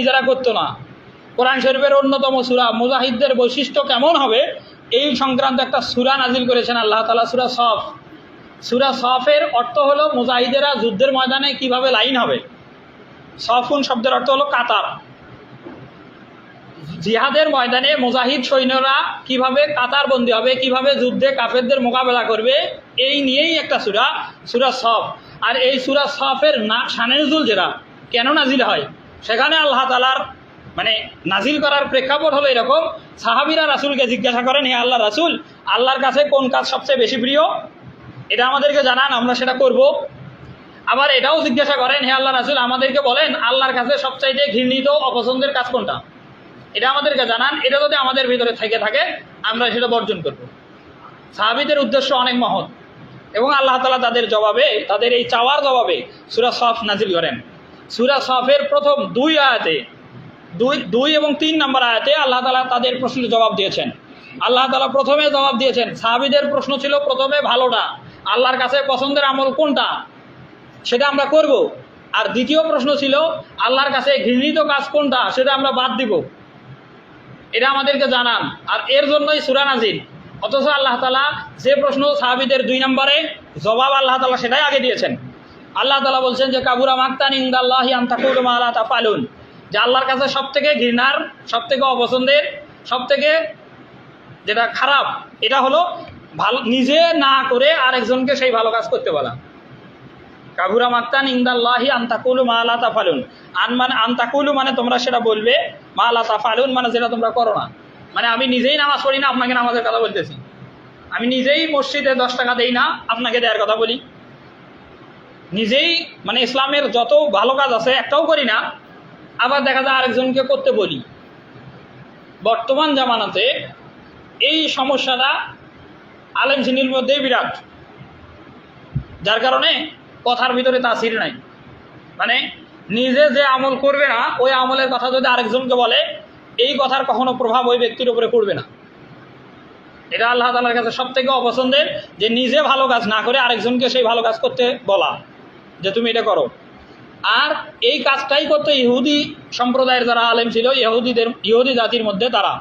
নিজেরা করতো না। কোরআন শরীফের অন্যতম সুরা মুজাহিদদের বৈশিষ্ট্য কেমন হবে? এই সংক্রান্ত একটা সুরা নাজিল করেছেন আল্লাহ তালা সুরা সফ। সুরা সফের অর্থ হলো মুজাহিদেরা যুদ্ধের ময়দানে কীভাবে লাইন হবে। সফুন শব্দের অর্থ হলো কাতার। জিহাদের ময়দানে মুজাহিদ সৈন্যরা কীভাবে কাতারবন্দি হবে, কীভাবে যুদ্ধে কাফেরদের মোকাবেলা করবে, এই নিয়েই একটা সুরা সুরা সফ। আর এই সুরা সফের না শানেজুল যেটা কেন নাজিল হয়? সেখানে আল্লাহ তালার মানে নাজিল করার প্রেক্ষাপট হলো এরকম। সাহাবিরা রাসুলকে জিজ্ঞাসা করেন, হে আল্লাহ রাসুল, আল্লাহর কাছে কোন কাজ সবচেয়ে বেশি প্রিয়? এটা আমাদেরকে জানান, আমরা সেটা করব। আবার এটাও জিজ্ঞাসা করেন, হে আল্লাহ রাসুল, আমাদেরকে বলেন, আল্লাহর কাছে সবচাইতে ঘৃণিত অপছন্দের কাজ কোনটা? এটা আমাদেরকে জানান, এটা যদি আমাদের ভিতরে থেকে থাকে, আমরা সেটা বর্জন করব। সাহাবিদের উদ্দেশ্য অনেক মহৎ এবং আল্লাহ তালা তাদের জবাবে, তাদের এই চাওয়ার জবাবে সুরা সফ নাজিল করেন। সুরা সফের প্রথম দুই আয়াতে, দুই দুই এবং তিন নম্বর আয়াতে আল্লাহ তালা তাদের প্রশ্নের জবাব দিয়েছেন। আল্লাহ তালা প্রথমে জবাব দিয়েছেন, সাহাবিদের প্রশ্ন ছিল প্রথমে ভালোটা, আল্লাহর কাছে পছন্দের আমল কোনটা? সেটা আমরা করব। আর দ্বিতীয় প্রশ্ন ছিল, আল্লাহর কাছে ঘৃণিত কাজ কোনটা? সেটা আমরা বাদ দিব। এটা আমাদেরকে জানান। আর এর জন্যই সুরা নাজির অথচ আল্লাহ তালা যে প্রশ্ন সাহাবিদের দুই নম্বরে, জবাব আল্লাহ তালা সেটাই আগে দিয়েছেন। আল্লাহ তালা বলছেন যে, কাবুরা মাক্তান ইন্দাল্লাহ আন্তাকুর মালা তা পালুন যে আল্লাহর কাছে সব থেকে ঘৃণার সব থেকে অপছন্দের সব থেকে যেটা খারাপ, এটা হলো ভালো, নিজে না করে আরেকজনকে সেই ভালো কাজ করতে বলা। কাবুরা মাক্তান ইন্দাল্লাহি আন্তাকুলু মা আলা তাফালুন আন মানে আন্তাকুলু মানে তোমরা সেটা বলবে, মা আলা তাফালুন মানে যেটা তোমরা করো না। মানে আমি নিজেই নামাজ পড়ি না, আপনাকে নামাজের কথা বলতেছি। আমি নিজেই মসজিদে দশ টাকা দেই না, আপনাকে দেওয়ার কথা বলি। নিজেই মানে ইসলামের যত ভালো কাজ আছে একটাও করি না, আবার দেখা যায় আরেকজনকে করতে বলি। বর্তমান জামানাতে এই সমস্যাটা আলেম শ্রেণির মধ্যেই বিরাট, যার কারণে কথার ভিতরে তাসির নাই। মানে নিজে যে আমল করবে না, ওই আমলের কথা যদি আরেকজনকে বলে, এই কথার কখনো প্রভাব ওই ব্যক্তির উপরে পড়বে না। এটা আল্লাহ তালার কাছে সব থেকে অপছন্দের যে নিজে ভালো কাজ না করে আরেকজনকে সেই ভালো কাজ করতে বলা। যে তুমি এটা করো। আর এই কাজটাই করতো ইহুদি সম্প্রদায়ের যারা আলেম ছিল, ইহুদিদের, ইহুদি জাতির মধ্যে তারা।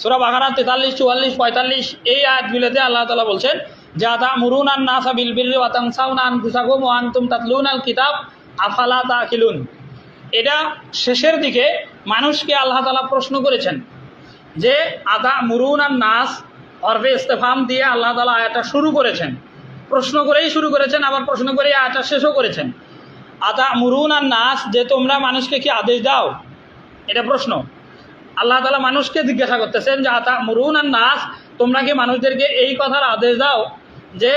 সুরা বাগানা তেতাল্লিশ, চুয়াল্লিশ, পঁয়তাল্লিশ, এই আয়াতগুলোতে আল্লাহ তালা বলছেন, যে আতা মুরুন আন নাসা বিল বিল ওয়াতাংসাউন আন ও আনতুম তাতলুন আল কিতাব আফালা তাকিলুন? এটা শেষের দিকে মানুষকে আল্লাহ তালা প্রশ্ন করেছেন যে আদা মুরুন আর নাস অর্বে ইস্তেফাম দিয়ে আল্লাহ তালা আয়াটা শুরু করেছেন। প্রশ্ন করেই শুরু করেছেন, আবার প্রশ্ন করে আয়াটা শেষও করেছেন। আতা মুরুন আর নাস যে তোমরা মানুষকে কি আদেশ দাও? এটা প্রশ্ন। আল্লাহ তালা মানুষকে জিজ্ঞাসা করতেছেন যে আতা মুরুন আর নাস তোমরা কি মানুষদেরকে এই কথার আদেশ দাও? যে,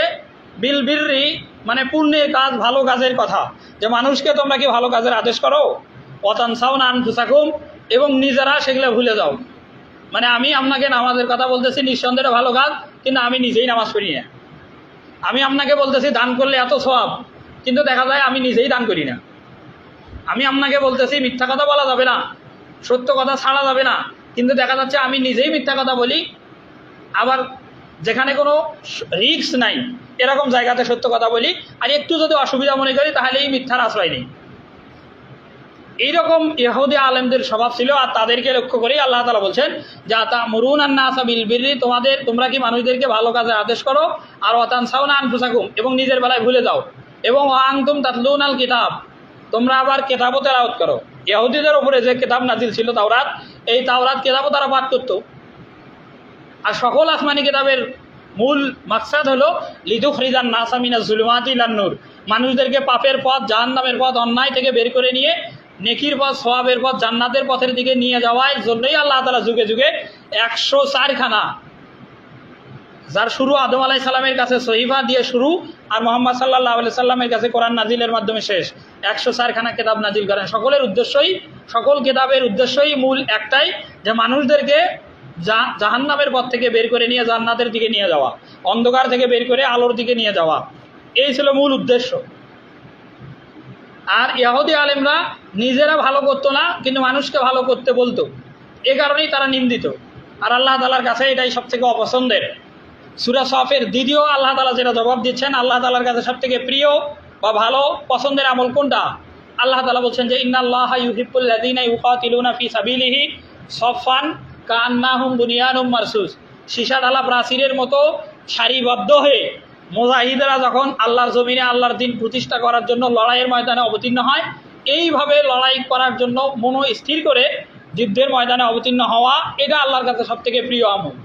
বিল বিররি মানে পুণ্যের কাজ, ভালো কাজের কথা। যে, মানুষকে তোমরা কি ভালো কাজের আদেশ করো? অতানসাও নান ফুসাকুম এবং নিজেরা সেগুলো ভুলে যাও। মানে আমি আপনাকে নামাজের কথা বলতেছি, নিঃসন্দেহে ভালো কাজ, কিন্তু আমি নিজেই নামাজ পড়ি না। আমি আপনাকে বলতেছি, দান করলে এত সব কিন্তু দেখা যায় আমি নিজেই দান করি না। আমি আপনাকে বলতেছি, মিথ্যা কথা বলা যাবে না, সত্য কথা ছাড়া যাবে না, কিন্তু দেখা যাচ্ছে আমি নিজেই মিথ্যা কথা বলি, আবার যেখানে কোনো রিক্স নাই, এরকম জায়গাতে সত্য কথা বলি, আর একটু যদি অসুবিধা মনে করি, তাহলে এই মিথ্যার আশ্রয় নেই। এইরকম ইহুদি আলেমদের স্বভাব ছিল আর তাদেরকে লক্ষ্য করেই আল্লাহ তালা বলছেন, যা তা মরুন আন্না আসাবিল বিরি তোমাদের, তোমরা কি মানুষদেরকে ভালো কাজে আদেশ করো? আর অতান সাউনা আনফুসাকুম, এবং নিজের বেলায় ভুলে যাও। এবং আংতুম তাতলুন আল কিতাব, তোমরা আবার কেতাবও তেলাওত করো। ইহুদিদের উপরে যে কেতাব নাজিল ছিল তাওরাত, এই তাওরাত কেতাবও তারা পাঠ করতো। আর সকল আসমানি কিতাবের মূল মাকসাদ হলো লিদুখ রিজান নাসামিনা জুলমাতি লান্নুর মানুষদেরকে পাপের পথ, জাহান্নামের পথ, অন্যায় থেকে বের করে নিয়ে নেকির পথ, সোয়াবের পথ, জান্নাতের পথের দিকে নিয়ে যাওয়ার জন্যই আল্লাহ তালা যুগে যুগে একশো চারখানা। যার শুরু আদম আলাই সাল্লামের কাছে, সহিফা দিয়ে শুরু, আর মোহাম্মদ সাল্লাহ আলি সাল্লামের কাছে কোরআন নাজিলের মাধ্যমে শেষ। একশো চারখানা কেতাব নাজিল করেন। সকলের উদ্দেশ্যই, সকল কেতাবের উদ্দেশ্যই মূল একটাই, যে মানুষদেরকে জাহান্নামের পথ থেকে বের করে নিয়ে, জান্নাতের দিকে নিয়ে যাওয়া, অন্ধকার থেকে বের করে আলোর দিকে নিয়ে যাওয়া। এই ছিল মূল উদ্দেশ্য। আর ইহুদি আলেমরা নিজেরা ভালো করতো না, কিন্তু মানুষকে ভালো করতে বলতো। এ কারণেই তারা নিন্দিত। আর আল্লাহ তালার কাছে এটাই সবথেকে অপছন্দের। সুরা সফের দ্বিতীয় আল্লাহ তালা যেটা জবাব দিচ্ছেন, আল্লাহ তালার কাছে সবথেকে প্রিয় বা ভালো পছন্দের আমল কোনটা? আল্লাহ তালা বলছেন যে, ইন্নাল্লাহ ইউহিবুল্লাদিনা ইউকাতিলুনা সাবিলিহি সফান কান্নাহুম বুনিয়ানুম মারসুস। সীসা ঢালা প্রাচীরের মতো সারিবদ্ধ হয়ে মুজাহিদরা যখন আল্লাহর জমিনে আল্লাহর দিন প্রতিষ্ঠা করার জন্য লড়াইয়ের ময়দানে অবতীর্ণ হয়, এইভাবে লড়াই করার জন্য মনো স্থির করে যুদ্ধের ময়দানে অবতীর্ণ হওয়া, এটা আল্লাহর কাছে সবথেকে প্রিয় আমল।